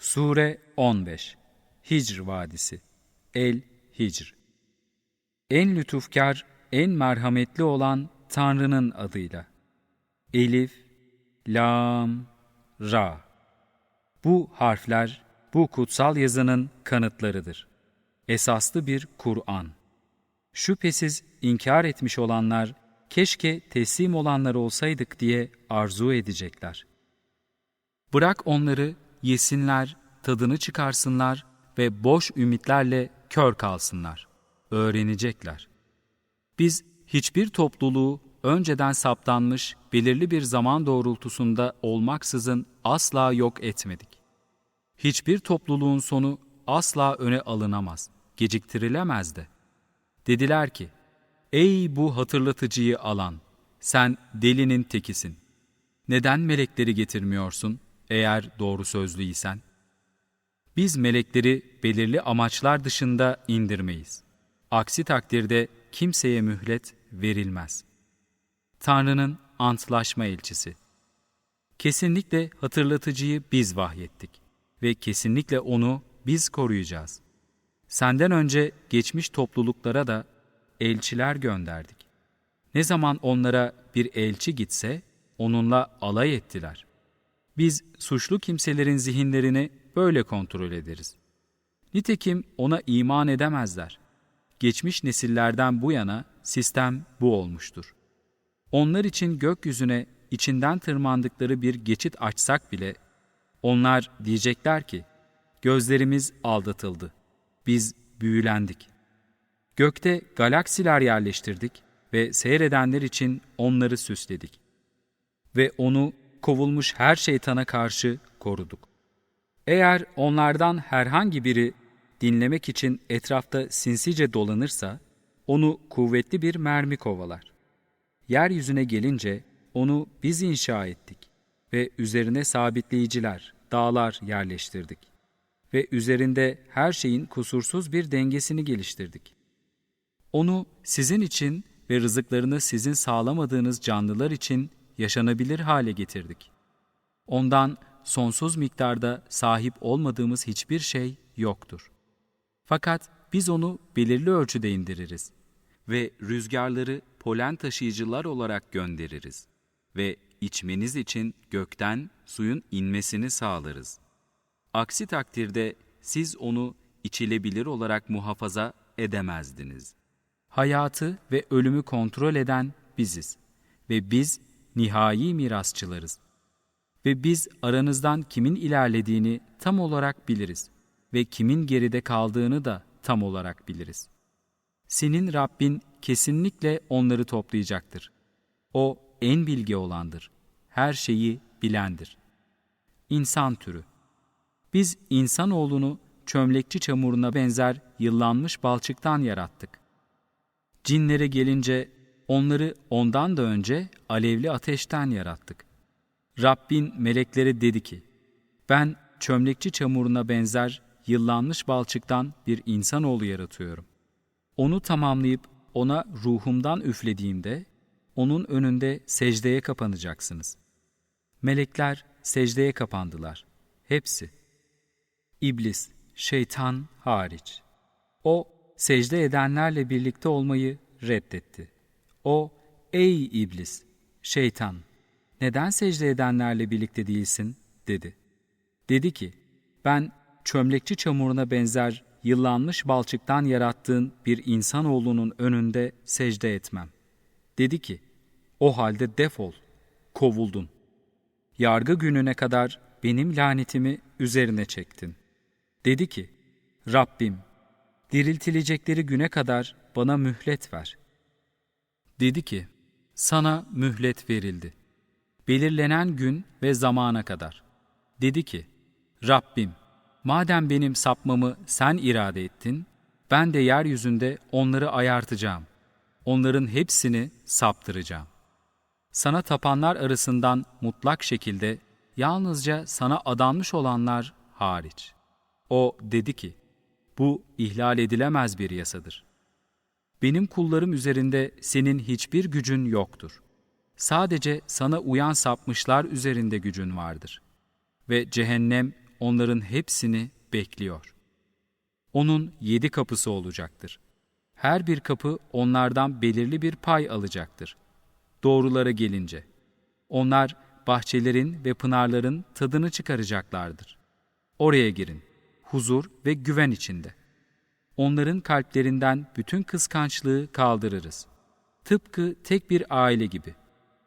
Sure 15 Hicr Vadisi El Hicr En lütufkar, en merhametli olan Tanrı'nın adıyla. Elif, Lam, Ra. Bu harfler, bu kutsal yazının kanıtlarıdır. Esaslı bir Kur'an. Şüphesiz inkar etmiş olanlar, keşke teslim olanlar olsaydık diye arzu edecekler. Bırak onları yesinler, tadını çıkarsınlar ve boş ümitlerle kör kalsınlar. Öğrenecekler. Biz hiçbir topluluğu önceden saptanmış, belirli bir zaman doğrultusunda olmaksızın asla yok etmedik. Hiçbir topluluğun sonu asla öne alınamaz, geciktirilemez de. Dediler ki, Ey bu hatırlatıcıyı alan, sen delinin tekisin. Neden melekleri getirmiyorsun eğer doğru sözlüysen? Biz melekleri belirli amaçlar dışında indirmeyiz. Aksi takdirde kimseye mühlet verilmez. Tanrı'nın antlaşma elçisi. Kesinlikle hatırlatıcıyı biz vahyettik ve kesinlikle onu biz koruyacağız. Senden önce geçmiş topluluklara da elçiler gönderdik. Ne zaman onlara bir elçi gitse onunla alay ettiler. Biz suçlu kimselerin zihinlerini böyle kontrol ederiz. Nitekim ona iman edemezler. Geçmiş nesillerden bu yana sistem bu olmuştur. Onlar için gökyüzüne içinden tırmandıkları bir geçit açsak bile, onlar diyecekler ki, gözlerimiz aldatıldı, biz büyülendik. Gökte galaksiler yerleştirdik ve seyredenler için onları süsledik. Ve onu kovulmuş her şeytana karşı koruduk. Eğer onlardan herhangi biri dinlemek için etrafta sinsice dolanırsa, onu kuvvetli bir mermi kovalar. Yeryüzüne gelince onu biz inşa ettik ve üzerine sabitleyiciler, dağlar yerleştirdik. Ve üzerinde her şeyin kusursuz bir dengesini geliştirdik. Onu sizin için ve rızıklarını sizin sağlamadığınız canlılar için yaşanabilir hale getirdik. Ondan sonsuz miktarda sahip olmadığımız hiçbir şey yoktur. Fakat biz onu belirli ölçüde indiririz ve rüzgarları polen taşıyıcılar olarak göndeririz ve içmeniz için gökten suyun inmesini sağlarız. Aksi takdirde siz onu içilebilir olarak muhafaza edemezdiniz. Hayatı ve ölümü kontrol eden biziz ve biz nihai mirasçılarız. Ve biz aranızdan kimin ilerlediğini tam olarak biliriz ve kimin geride kaldığını da tam olarak biliriz. Senin Rabbin kesinlikle onları toplayacaktır. O en bilge olandır. Her şeyi bilendir. İnsan türü. Biz insanoğlunu çömlekçi çamuruna benzer yıllanmış balçıktan yarattık. Cinlere gelince onları ondan da önce alevli ateşten yarattık. Rabbin meleklere dedi ki, ben çömlekçi çamuruna benzer yıllanmış balçıktan bir insanoğlu yaratıyorum. Onu tamamlayıp ona ruhumdan üflediğimde, onun önünde secdeye kapanacaksınız. Melekler secdeye kapandılar. Hepsi. İblis, şeytan hariç. O, secde edenlerle birlikte olmayı reddetti. O, ey iblis, şeytan, neden secde edenlerle birlikte değilsin? dedi. Dedi ki, ben çömlekçi çamuruna benzer yıllanmış balçıktan yarattığın bir insanoğlunun önünde secde etmem. Dedi ki, o halde defol, kovuldun. Yargı gününe kadar benim lanetimi üzerine çektin. Dedi ki, Rabbim, diriltilecekleri güne kadar bana mühlet ver. Dedi ki, sana mühlet verildi. Belirlenen gün ve zamana kadar. Dedi ki, Rabbim, madem benim sapmamı sen irade ettin, ben de yeryüzünde onları ayartacağım. Onların hepsini saptıracağım. Sana tapanlar arasından mutlak şekilde yalnızca sana adanmış olanlar hariç. O dedi ki, bu ihlal edilemez bir yasadır. Benim kullarım üzerinde senin hiçbir gücün yoktur. Sadece sana uyan sapmışlar üzerinde gücün vardır. Ve cehennem onların hepsini bekliyor. Onun yedi kapısı olacaktır. Her bir kapı onlardan belirli bir pay alacaktır. Doğrulara gelince, onlar bahçelerin ve pınarların tadını çıkaracaklardır. Oraya girin, huzur ve güven içinde. Onların kalplerinden bütün kıskançlığı kaldırırız. Tıpkı tek bir aile gibi.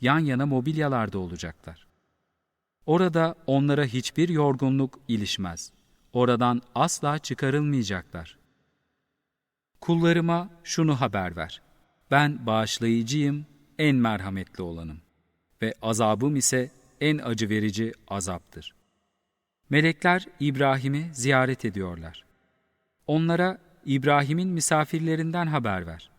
Yan yana mobilyalarda olacaklar. Orada onlara hiçbir yorgunluk ilişmez. Oradan asla çıkarılmayacaklar. Kullarıma şunu haber ver. Ben bağışlayıcıyım, en merhametli olanım. Ve azabım ise en acı verici azaptır. Melekler İbrahim'i ziyaret ediyorlar. Onlara İbrahim'in misafirlerinden haber ver.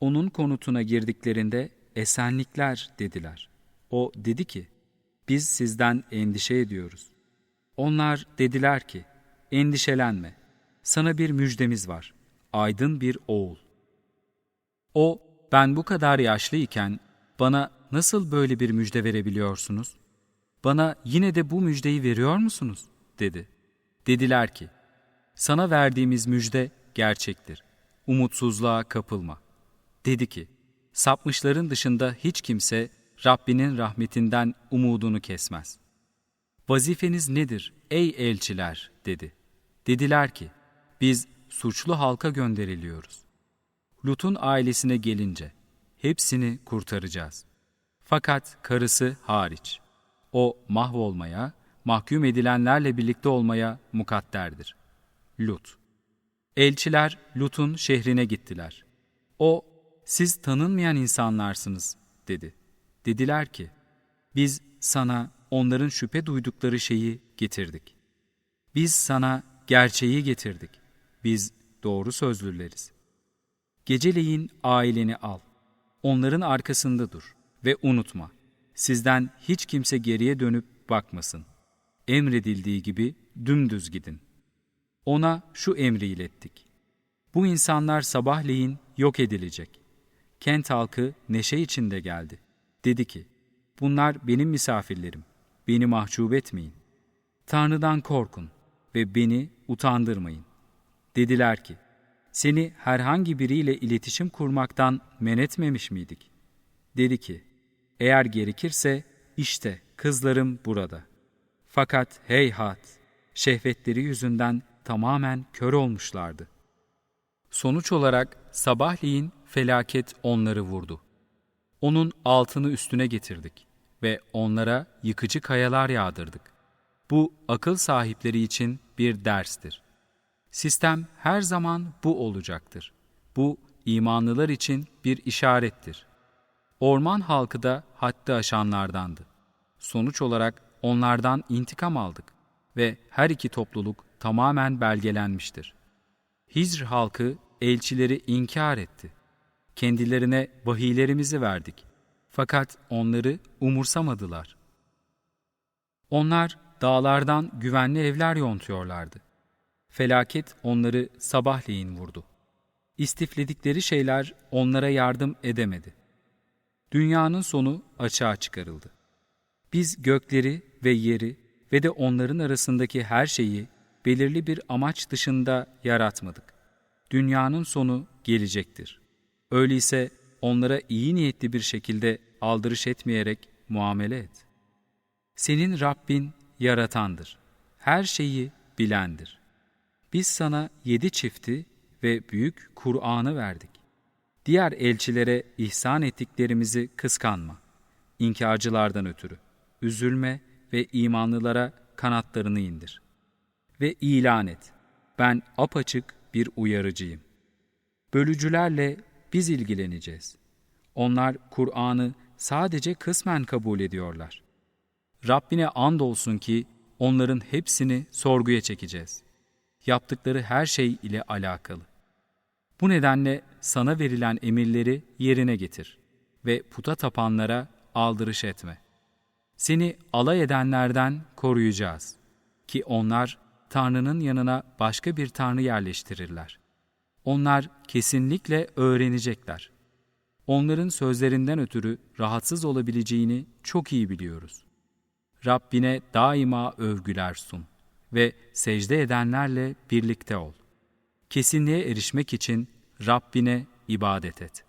Onun konutuna girdiklerinde esenlikler dediler. O dedi ki, biz sizden endişe ediyoruz. Onlar dediler ki, endişelenme, sana bir müjdemiz var, aydın bir oğul. O, ben bu kadar yaşlıyken bana nasıl böyle bir müjde verebiliyorsunuz? Bana yine de bu müjdeyi veriyor musunuz? dedi. Dediler ki, sana verdiğimiz müjde gerçektir. Umutsuzluğa kapılma. Dedi ki, sapmışların dışında hiç kimse Rabbinin rahmetinden umudunu kesmez. Vazifeniz nedir ey elçiler dedi. Dediler ki, biz suçlu halka gönderiliyoruz. Lut'un ailesine gelince, hepsini kurtaracağız. Fakat karısı hariç. O mahvolmaya, mahkum edilenlerle birlikte olmaya mukadderdir. Lut Elçiler Lut'un şehrine gittiler. O, siz tanınmayan insanlarsınız, dedi. Dediler ki, biz sana onların şüphe duydukları şeyi getirdik. Biz sana gerçeği getirdik. Biz doğru sözlüleriz. Geceleyin aileni al. Onların arkasında dur ve unutma. Sizden hiç kimse geriye dönüp bakmasın. Emredildiği gibi dümdüz gidin. Ona şu emri ilettik. Bu insanlar sabahleyin yok edilecek. Kent halkı neşe içinde geldi. Dedi ki, bunlar benim misafirlerim, beni mahcup etmeyin. Tanrı'dan korkun ve beni utandırmayın. Dediler ki, seni herhangi biriyle iletişim kurmaktan men etmemiş miydik? Dedi ki, eğer gerekirse işte kızlarım burada. Fakat heyhat, şehvetleri yüzünden tamamen kör olmuşlardı. Sonuç olarak sabahleyin felaket onları vurdu. Onun altını üstüne getirdik ve onlara yıkıcı kayalar yağdırdık. Bu akıl sahipleri için bir derstir. Sistem her zaman bu olacaktır. Bu imanlılar için bir işarettir. Orman halkı da haddi aşanlardandı. Sonuç olarak onlardan intikam aldık ve her iki topluluk tamamen belgelenmiştir. Hicr halkı elçileri inkar etti. Kendilerine vahiylerimizi verdik. Fakat onları umursamadılar. Onlar dağlardan güvenli evler yontuyorlardı. Felaket onları sabahleyin vurdu. İstifledikleri şeyler onlara yardım edemedi. Dünyanın sonu açığa çıkarıldı. Biz gökleri ve yeri ve de onların arasındaki her şeyi belirli bir amaç dışında yaratmadık. Dünyanın sonu gelecektir. Öyleyse onlara iyi niyetli bir şekilde aldırış etmeyerek muamele et. Senin Rabbin yaratandır. Her şeyi bilendir. Biz sana yedi çifti ve büyük Kur'an'ı verdik. Diğer elçilere ihsan ettiklerimizi kıskanma. İnkarcılardan ötürü. Üzülme ve imanlılara kanatlarını indir. Ve ilan et. Ben apaçık bir uyarıcıyım. Bölücülerle biz ilgileneceğiz. Onlar Kur'an'ı sadece kısmen kabul ediyorlar. Rabbine andolsun ki onların hepsini sorguya çekeceğiz. Yaptıkları her şey ile alakalı. Bu nedenle sana verilen emirleri yerine getir ve puta tapanlara aldırış etme. Seni alay edenlerden koruyacağız ki onlar Tanrı'nın yanına başka bir Tanrı yerleştirirler. Onlar kesinlikle öğrenecekler. Onların sözlerinden ötürü rahatsız olabileceğini çok iyi biliyoruz. Rabbine daima övgüler sun ve secde edenlerle birlikte ol. Kesinliğe erişmek için Rabbine ibadet et.